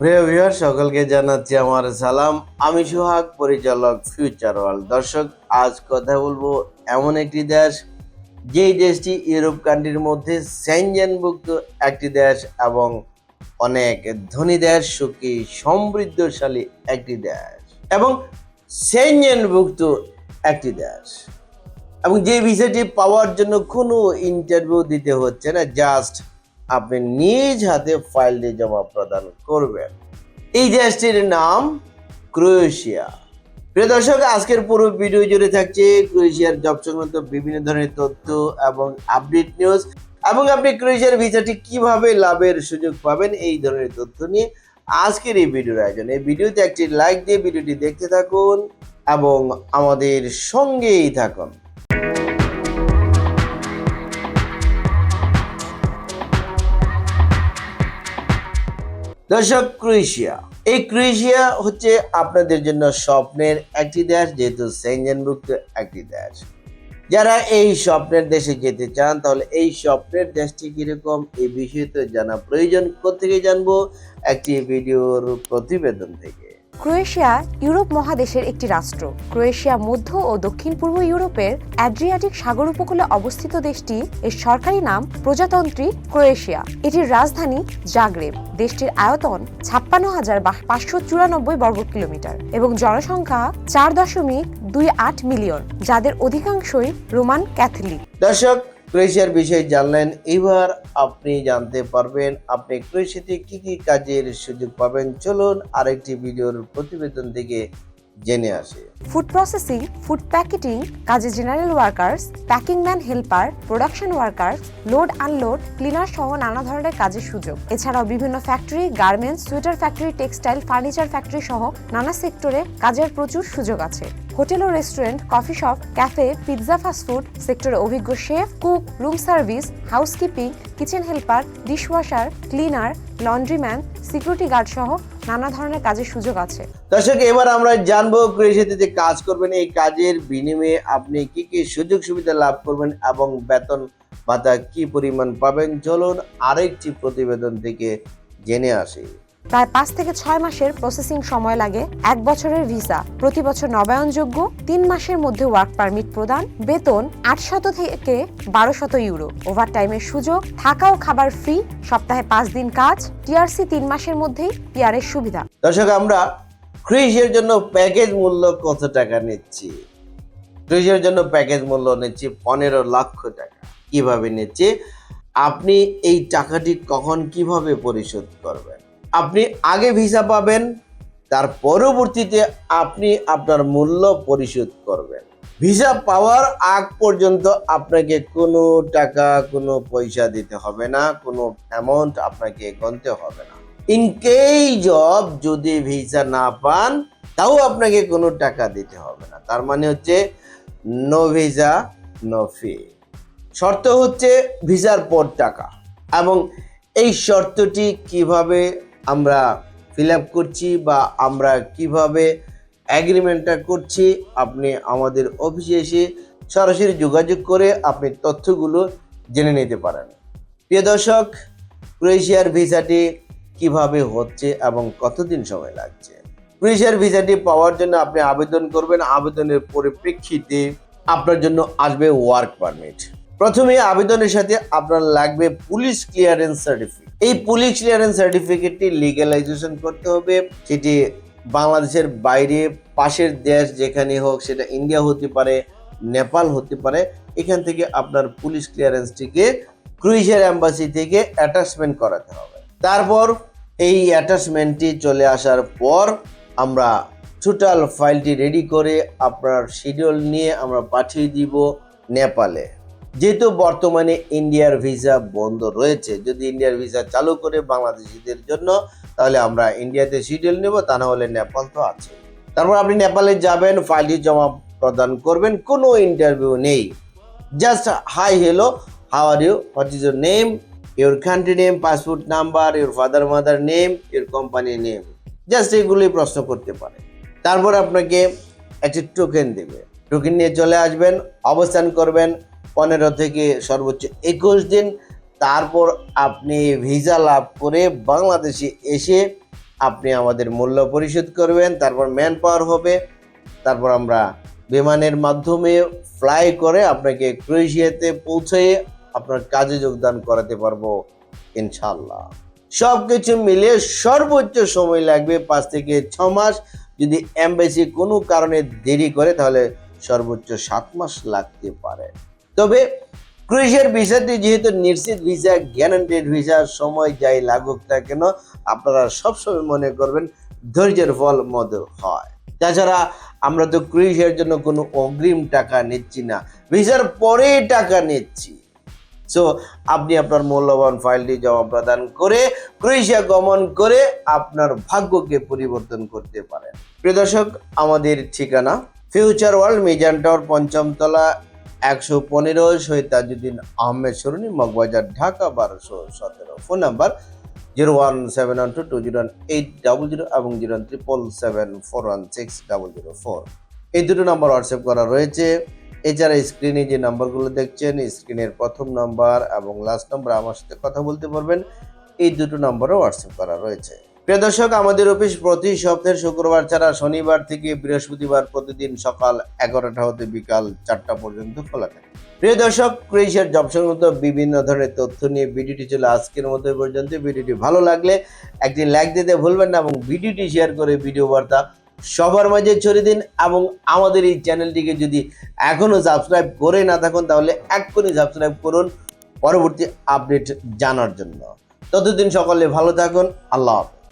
প্রিয় ভিউয়ার সকলকে জানাচ্ছি আমার সালাম। আমি সোহাগ, পরিচালক ফিউচার ওয়ার্ল্ড দর্শক, আজ কথা বলব এমন একটি দেশ, যেই দেশটি ইউরোপ কান্ট্রির মধ্যে সেনজেনভুক্ত একটি দেশ এবং অনেক ধনী দেশ, সুখী, সমৃদ্ধশালী একটি দেশ এবং সেনজেনভুক্ত একটি দেশ। এবং যে ভিসাটি পাওয়ার জন্য কোনো ইন্টারভিউ দিতে হচ্ছে না জাস্ট আপনি নিজ হাতে ফাইলটি জমা প্রদান করবেন। এই দেশটির নাম ক্রোয়েশিয়া। প্রিয় দর্শক, আজকের পুরো ভিডিও জুড়ে থাকছে ক্রোয়েশিয়ার জব সংক্রান্ত বিভিন্ন ধরনের তথ্য এবং আপডেট নিউজ এবং আপনি ক্রোয়েশিয়ার ভিসাটি কীভাবে লাভের সুযোগ পাবেন এই ধরনের তথ্য নিয়ে আজকের এই ভিডিওর আয়োজন। এই ভিডিওতে একটি লাইক দিয়ে ভিডিওটি দেখতে থাকুন এবং আমাদের সঙ্গেই থাকুন। দর্শক, ক্রোয়েশিয়া। এই ক্রোয়েশিয়া হচ্ছে আপনাদের জন্য স্বপ্নের একটি দেশ, যেহেতু সেঞ্জনভুক্ত একটি দেশ। যারা এই স্বপ্নের দেশে যেতে চান, তাহলে এই স্বপ্নের দেশটি কীরকম এই বিষয়ে তো জানা প্রয়োজন। কোথেকে জানব? একটি ভিডিওর প্রতিবেদন থেকে। ক্রোয়েশিয়া ইউরোপ মহাদেশের একটি রাষ্ট্র। ক্রোয়েশিয়া মধ্য ও দক্ষিণ পূর্ব ইউরোপের অ্যাড্রিয়াটিক সাগর উপকূলে অবস্থিত দেশটি, এর সরকারি নাম প্রজাতন্ত্রী ক্রোয়েশিয়া। এটির রাজধানী জাগ্রেব। দেশটির আয়তন ছাপ্পান্ন হাজার পাঁচশো চুরানব্বই বর্গ কিলোমিটার এবং জনসংখ্যা চার দশমিক দুই আট মিলিয়ন, যাদের অধিকাংশই রোমান ক্যাথলিক। দর্শক ক্রোয়েশিয়ার বিষয়ে জানলেন, এবার আপনি জানতে পারবেন আপনি ক্রোয়েশিয়াতে কি কি কাজের সুযোগ পাবেন। চলুন আরেকটি ভিডিওর প্রতিবেদন থেকে জেনে আসে। ফুড প্রসেসিং ফুড প্যাকেটিং কাজে general workers packing man helper production worker load unload cleaner সহ নানা ধরনের কাজের সুযোগ। এছাড়াও বিভিন্ন factory garments sweater factory textile furniture factory সহ নানা সেক্টরে কাজের প্রচুর সুযোগ আছে। হোটেল ও restaurant, coffee shop, cafe, pizza fast food সেক্টরে অভিজ্ঞ chef, cook, room service, housekeeping, kitchen helper, dishwasher, cleaner, laundryman, security guard সহ নানা ধরনের কাজের সুযোগ আছে। দর্শক, এবার আমরা জানব ক্রোয়েশিয়াতে যে কাজ করবেন, এই কাজের বিনিময়ে আপনি কি কি সুযোগ সুবিধা লাভ করবেন এবং বেতন ভাতা কি পরিমাণ পাবেন? চলুন আরেকটি প্রতিবেদন থেকে জেনে আসি। প্রায় পাঁচ থেকে ছয় মাসের প্রসেসিং সময় লাগে এক বছরের ভিসা। প্রতি বছর নবায়নযোগ্য তিন মাসের মধ্যে ওয়ার্ক পারমিট প্রদান, বেতন আটশত থেকে বারোশত ইউরো। ওভারটাইমের সুযোগ, থাকা ও খাবার ফ্রি, সপ্তাহে পাঁচ দিন কাজ, টিআরসি তিন মাসের মধ্যেই পিআরের সুবিধা। দর্শক, আমরা ক্রোয়েশিয়ার জন্য প্যাকেজ মূল্য কত টাকা নিচ্ছি? ক্রোয়েশিয়ার জন্য প্যাকেজ মূল্য নিচ্ছি পনেরো লক্ষ টাকা। কীভাবে নিচ্ছি? আপনি এই টাকাটি কখন কীভাবে পরিশোধ করবেন? আপনি আগে ভিসা পাবেন, তার পরবর্তীতে আপনি আপনার মূল্য পরিশোধ করবেন। ভিসা পাওয়ার আগ পর্যন্ত আপনাকে কোনো টাকা, কোনো পয়সা দিতে হবে না, কোনো অ্যামাউন্ট আপনাকে গণতে হবে না। ইন কেস অফ যদি ভিসা না পান, তাও আপনাকে কোনো টাকা দিতে হবে না। তার মানে হচ্ছে নো ভিসা নো ফি শর্ত হচ্ছে, ভিসার পর টাকা। এবং এই শর্তটি কীভাবে আমরা ফিল আপ করছি বা আমরা কীভাবে অ্যাগ্রিমেন্টটা করছি, আপনি আমাদের অফিসে এসে সরাসরি যোগাযোগ করে আপনি তথ্যগুলো জেনে নিতে পারেন। প্রিয় দর্শক ক্রোয়েশিয়ার ভিসাটি কীভাবে হচ্ছে এবং কতদিন সময় লাগছে? ক্রোয়েশিয়ার ভিসাটি পাওয়ার জন্য আপনি আবেদন করবেন। আবেদনের পরিপ্রেক্ষিতে আপনার জন্য আসবে ওয়ার্ক পারমিট প্রথমে আবেদনের সাথে আপনার লাগবে পুলিশ ক্লিয়ারেন্স সার্টিফিকেট এই পুলিশ ক্লিয়ারেন্স সার্টিফিকেটটি লিগ্যালাইজেশন করতে হবে। সেটি বাংলাদেশের বাইরে, পাশের দেশ যেখানে হোক, সেটা ইন্ডিয়া হতে পারে, নেপাল হতে পারে, এখান থেকে আপনার পুলিশ ক্লিয়ারেন্সটিকে ক্রুইজের অ্যাম্বাসি থেকে অ্যাটাচমেন্ট করাতে হবে। তারপর এই অ্যাটাচমেন্টটি চলে আসার পর আমরা টোটাল ফাইলটি রেডি করে আপনার শিডিউল নিয়ে আমরা পাঠিয়ে দিব নেপালে। যেহেতু বর্তমানে ইন্ডিয়ার ভিসা বন্ধ রয়েছে, যদি ইন্ডিয়ার ভিসা চালু করে বাংলাদেশিদের জন্য, তাহলে আমরা ইন্ডিয়াতে শিডিউল নেব, তা না হলে নেপাল তো আছে। তারপর আপনি নেপালে যাবেন ফাইলটি জমা প্রদান করবেন, কোনো ইন্টারভিউ নেই। Just hi hello how are you what is your name your country name passport number your father mother name your company name just এগুলোই প্রশ্ন করতে পারে তারপর আপনাকে একটি টোকেন দেবে। টোকেন নিয়ে চলে আসবেন, অবস্থান করবেন পনেরো থেকে সর্বোচ্চ একুশ দিন। তারপর আপনি ভিসা লাভ করে বাংলাদেশে এসে আপনি আমাদের মূল্য পরিশোধ করবেন। তারপর ম্যান পাওয়ার হবে। তারপর আমরা বিমানের মাধ্যমে ফ্লাই করে আপনাকে ক্রোয়েশিয়াতে পৌঁছে আপনার কাজে যোগদান করাতে পারব ইনশাল্লাহ সব কিছু মিলে সর্বোচ্চ সময় লাগবে পাঁচ থেকে ছ মাস। যদি এমবেসি কোনো কারণে দেরি করে তাহলে সর্বোচ্চ সাত মাস লাগতে পারে। তবে ক্রুইজের ভিসাটি যেহেতু নিশ্চিত ভিসা গ্যারান্টেড ভিসা, সময় যাই লাগুক না কেন, আপনারা সবসময় মনে করবেন ধৈর্যের ফল মধু হয়। তাছাড়া আমরা তো ক্রুইজের জন্য কোনো অগ্রিম টাকা নিচ্ছি না, ভিসার পরে টাকা নিচ্ছি। সো আপনি আপনার মূল্যবান ফাইলটি জমা প্রদান করে ক্রোয়েশিয়া গমন করে আপনার ভাগ্যকে পরিবর্তন করতে পারেন। প্রিয় দর্শক, আমাদের ঠিকানা ফিউচার ওয়ার্ল্ড মিজান টাওয়ার পঞ্চম তলা একশো পনেরো শহীদ তাজুদ্দিন আহমেদ সরুনি মগবাজার, ঢাকা, বারোশো সতেরো। Phone number zero one seven one two two zero eight double zero এবং zero triple seven four one six double zero four. এই দুটো নাম্বার হোয়াটসঅ্যাপ করা রয়েছে। এছাড়া স্ক্রিনে যে নাম্বারগুলো দেখছেন, স্ক্রিনের প্রথম নাম্বার এবং লাস্ট নাম্বার আমার সাথে কথা বলতে পারবেন। এই দুটো নাম্বারও হোয়াটসঅ্যাপ করা রয়েছে। প্রিয় দর্শক, আমাদের অফিস প্রতি সপ্তাহের শুক্রবার ছাড়া শনিবার থেকে বৃহস্পতিবার প্রতিদিন সকাল এগারোটা হতে বিকাল চারটা পর্যন্ত খোলা থাকে। প্রিয় দর্শক ক্রোয়েশিয়ার জব সংক্রান্ত বিভিন্ন ধরনের তথ্য নিয়ে ভিডিওটি ছিল আজকের মতো পর্যন্ত। ভিডিওটি ভালো লাগলে একদিন লাইক দিতে ভুলবেন না এবং ভিডিওটি শেয়ার করে ভিডিও বার্তা সবার মাঝে ছড়িয়ে দিন এবং আমাদের এই চ্যানেলটিকে যদি এখনও সাবস্ক্রাইব করে না থাকুন, তাহলে এক্ষুনি সাবস্ক্রাইব করুন পরবর্তী আপডেট জানার জন্য। ততদিন সকলে ভালো থাকুন। আল্লাহ হাফেজ।